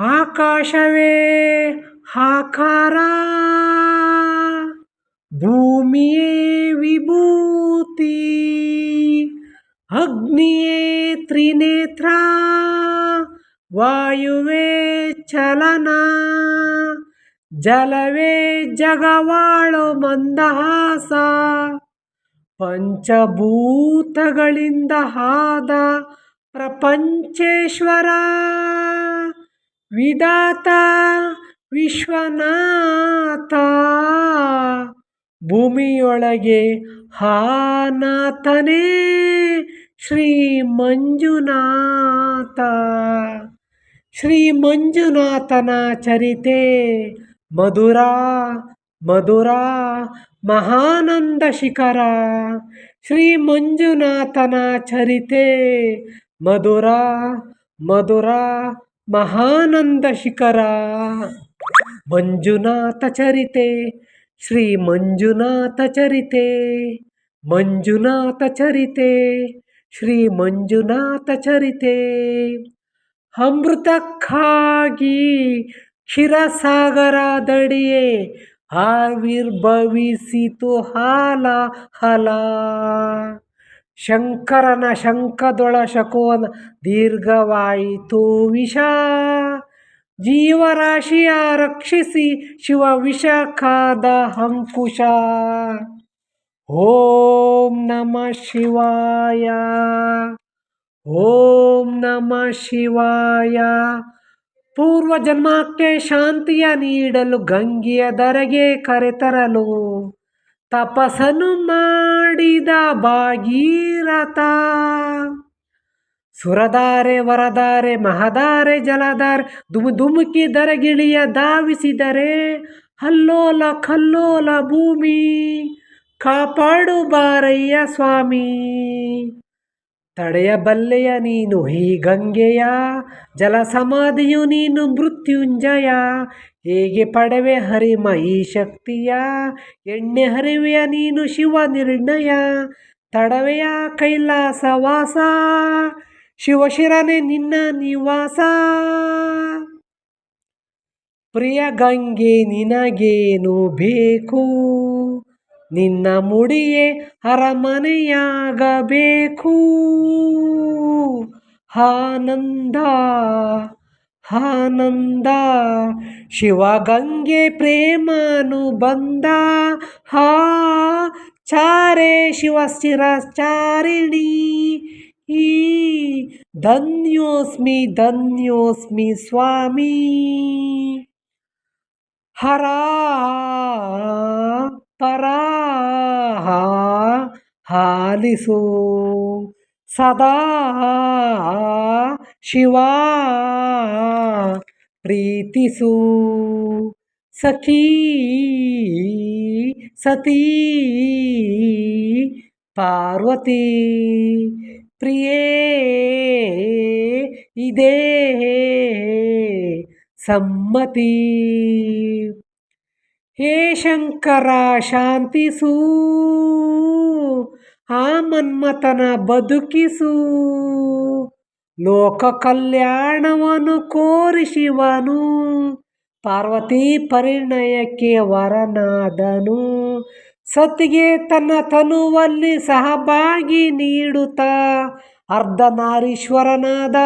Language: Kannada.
ಆಕಾಶವೇ ಆಕಾರ. ಭೂಮಿಯೇ ವಿಭೂತಿ. ಅಗ್ನಿಯೇ ತ್ರಿನೇತ್ರ. ವಾಯುವೇ ಚಲನ. ಜಲವೇ ಜಗವಾಳು ಮಂದಹಾಸ. ಪಂಚಭೂತಗಳಿಂದ ಆದ ಪ್ರಪಂಚೇಶ್ವರ. ವಿಧಾತ ವಿಶ್ವನಾಥ, ಭೂಮಿಯೊಳಗೆ ಹಾನಾಥನೇ ಶ್ರೀ ಮಂಜುನಾಥ. ಶ್ರೀ ಮಂಜುನಾಥನ ಚರಿತೆ ಮಧುರ ಮಧುರ ಮಹಾನಂದ ಶಿಖರ. ಶ್ರೀ ಮಂಜುನಾಥನ ಚರಿತೆ ಮಧುರ ಮಧುರ ಮಹಾನಂದ ಶಿಖರ. ಮಂಜುನಾಥ ಚರಿತೆ. ಶ್ರೀ ಮಂಜುನಾಥ ಚರಿತೆ. ಮಂಜುನಾಥ ಚರಿತೆ. ಶ್ರೀ ಮಂಜುನಾಥ ಚರಿತೆ. ಅಮೃತಕ್ಕಾಗಿ ಕ್ಷೀರಸಾಗರದಡಿಯೇ ಆವಿರ್ಭವಿಸಿತು ಹಾಲ ಹಲ. ಶಂಕರನ ಶಂಖದೊಳ ಶಕೋನ ದೀರ್ಘವಾಯಿತು ವಿಷ. ಜೀವರಾಶಿಯ ರಕ್ಷಿಸಿ ಶಿವ ವಿಷ ಕಾದ ಅಂಕುಶ. ಓಂ ನಮ ಶಿವಾಯ. ಓಂ ನಮ ಶಿವಾಯ. ಪೂರ್ವ ಜನ್ಮಕ್ಕೆ ಶಾಂತಿಯ ನೀಡಲು ಗಂಗೆಯ ದರೆಗೆ ಕರೆತರಲು. ತಪಸ್ಸನ್ನು ಮಾಡಿದ ಭಾಗೀರಥ. ಸುರದಾರೆ ವರದಾರೆ, ಮಹದಾರೆ ಜಲಧಾರೆ ದುಮು ಧುಮುಕಿ ದರಗಿಳಿಯ ಧಾವಿಸಿದರೆ, ಹಲ್ಲೋಲ ಕಲ್ಲೋಲ ಭೂಮಿ ಕಾಪಾಡು ಬಾರಯ್ಯ ಸ್ವಾಮಿ ತಡೆಯಬಲ್ಲೆಯ ನೀನು ಈ ಗಂಗೆಯ ಜಲ ಸಮಾಧಿಯು ನೀನು ಮೃತ್ಯುಂಜಯ ಹೇಗೆ ಪಡವೆ ಹರಿಮ ಈ ಶಕ್ತಿಯ, ಎಣ್ಣೆ ಹರಿವೆಯ ನೀನು ಶಿವ ನಿರ್ಣಯ. ತಡವೆಯ ಕೈಲಾಸ ವಾಸ ಶಿವಶಿರನೆ ನಿನ್ನ ನಿವಾಸ. ಪ್ರಿಯ ಗಂಗೆ, ನಿನಗೇನು ಬೇಕು? ನಿನ್ನ ಮುಡಿಯೇ ಅರಮನೆಯಾಗಬೇಕು. ಆನಂದ ಆನಂದ. ಶಿವಗಂಗೆ ಪ್ರೇಮನು ಬಂದ. ಹಾ ಚಾರೆ ಶಿವಸ್ಥಿರಚಾರಿಣಿ ಈ ಧನ್ಯೋಸ್ಮಿ ಧನ್ಯೋಸ್ಮಿ ಸ್ವಾಮಿ. ಹರ ಹಾ ಹಾಲಿಸು. ಸದಾ ಶಿವ ಪ್ರೀತಿಸು ಸಖೀ ಸತೀ ಪಾರ್ವತಿ ಪ್ರಿಯೇ ಇದೇ ಸಮ್ಮತಿ ಹೇ ಶಂಕರ ಶಾಂತಿಸು ಆ ಮನ್ಮಥನ ಬದುಕಿಸು. ಲೋಕ ಕಲ್ಯಾಣವನ್ನು ಕೋರಿ ಶಿವನು. ಪಾರ್ವತಿ ಪರಿಣಯಕ್ಕೆ ವರನಾದನು. ಸತಿಗೆ ತನ್ನ ತನುವಲ್ಲಿ ಸಹಭಾಗಿ ನೀಡುತ್ತಾ ಅರ್ಧನಾರೀಶ್ವರನಾದ